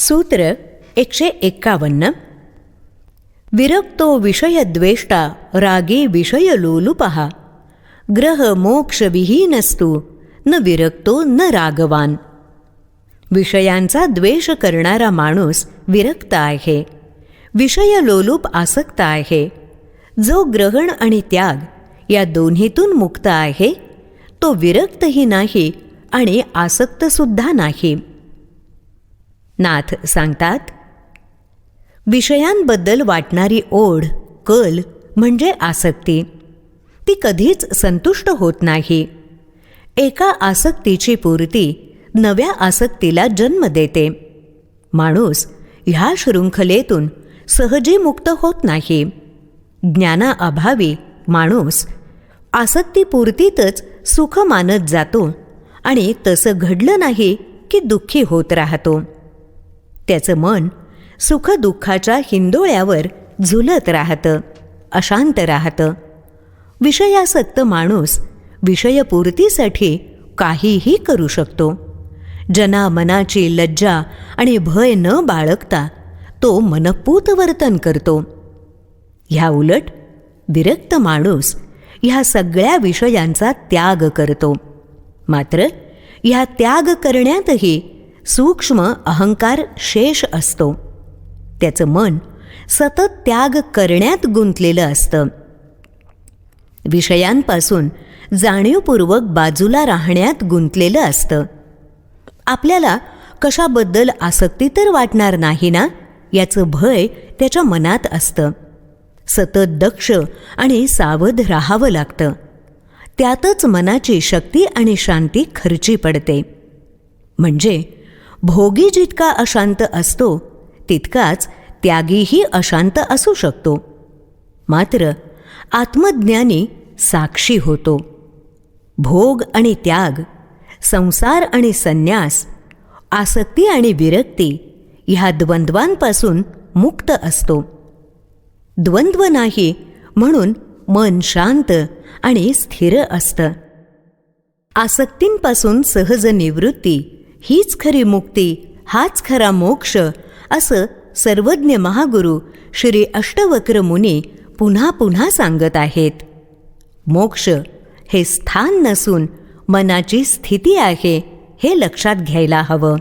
सूत्र एकशे एक्कावन्न विरक्तो विषयद्वेष्टा रागे विषयलोलुपहा ग्रह मोक्षविहीनस्तु न विरक्तो न रागवान विषयांचा द्वेष करणारा माणूस विरक्त आहे विषयलोलूप आसक्त आहे जो ग्रहण आणि त्याग या दोन्हीतून मुक्त आहे तो विरक्तही नाही आणि आसक्तसुद्धा नाही नाथ सांगतात विषयांबद्दल वाटणारी ओढ कल म्हणजे आसक्ती. ती कधीच संतुष्ट होत नाही. एका आसक्तीची पूर्ती नव्या आसक्तीला जन्म देते. माणूस ह्या शृंखलेतून सहजी मुक्त होत नाही. ज्ञानाअभावी माणूस आसक्तीपूर्तीतच सुख मानत जातो आणि तसं घडलं नाही की दुःखी होत राहतो. त्याचं मन सुखदुःखाच्या हिंदोळ्यावर झुलत राहतं अशांत राहतं. विषयासक्त माणूस विषयपूर्तीसाठी काहीही करू शकतो. जना मनाची लज्जा आणि भय न बाळगता तो मनपूत वर्तन करतो. ह्या उलट विरक्त माणूस ह्या सगळ्या विषयांचा त्याग करतो. मात्र ह्या त्याग करण्यातही सूक्ष्म अहंकार शेष असतो. त्याचं मन सतत त्याग करण्यात गुंतलेलं असतं. विषयांपासून जाणीवपूर्वक बाजूला राहण्यात गुंतलेलं असतं. आपल्याला कशाबद्दल आसक्ती तर वाटणार नाही ना? याचं भय त्याच्या मनात असतं. सतत दक्ष आणि सावध राहावं लागतं. त्यातच मनाची शक्ती आणि शांती खर्ची पडते. म्हणजे भोगी जितका अशांत असतो तितकाच त्यागीही अशांत असू शकतो. मात्र आत्मज्ञानी साक्षी होतो. भोग आणि त्याग संसार आणि संन्यास आसक्ती आणि विरक्ती ह्या द्वंद्वांपासून मुक्त असतो. द्वंद्व नाही म्हणून मन शांत आणि स्थिर असतं. आसक्तींपासून सहज निवृत्ती हीच खरी मुक्ती हाच खरा मोक्ष असं सर्वज्ञ महागुरू श्री अष्टवक्र मुनी पुन्हा पुन्हा सांगत आहेत. मोक्ष हे स्थान नसून मनाची स्थिती आहे हे लक्षात घ्यायला हवं.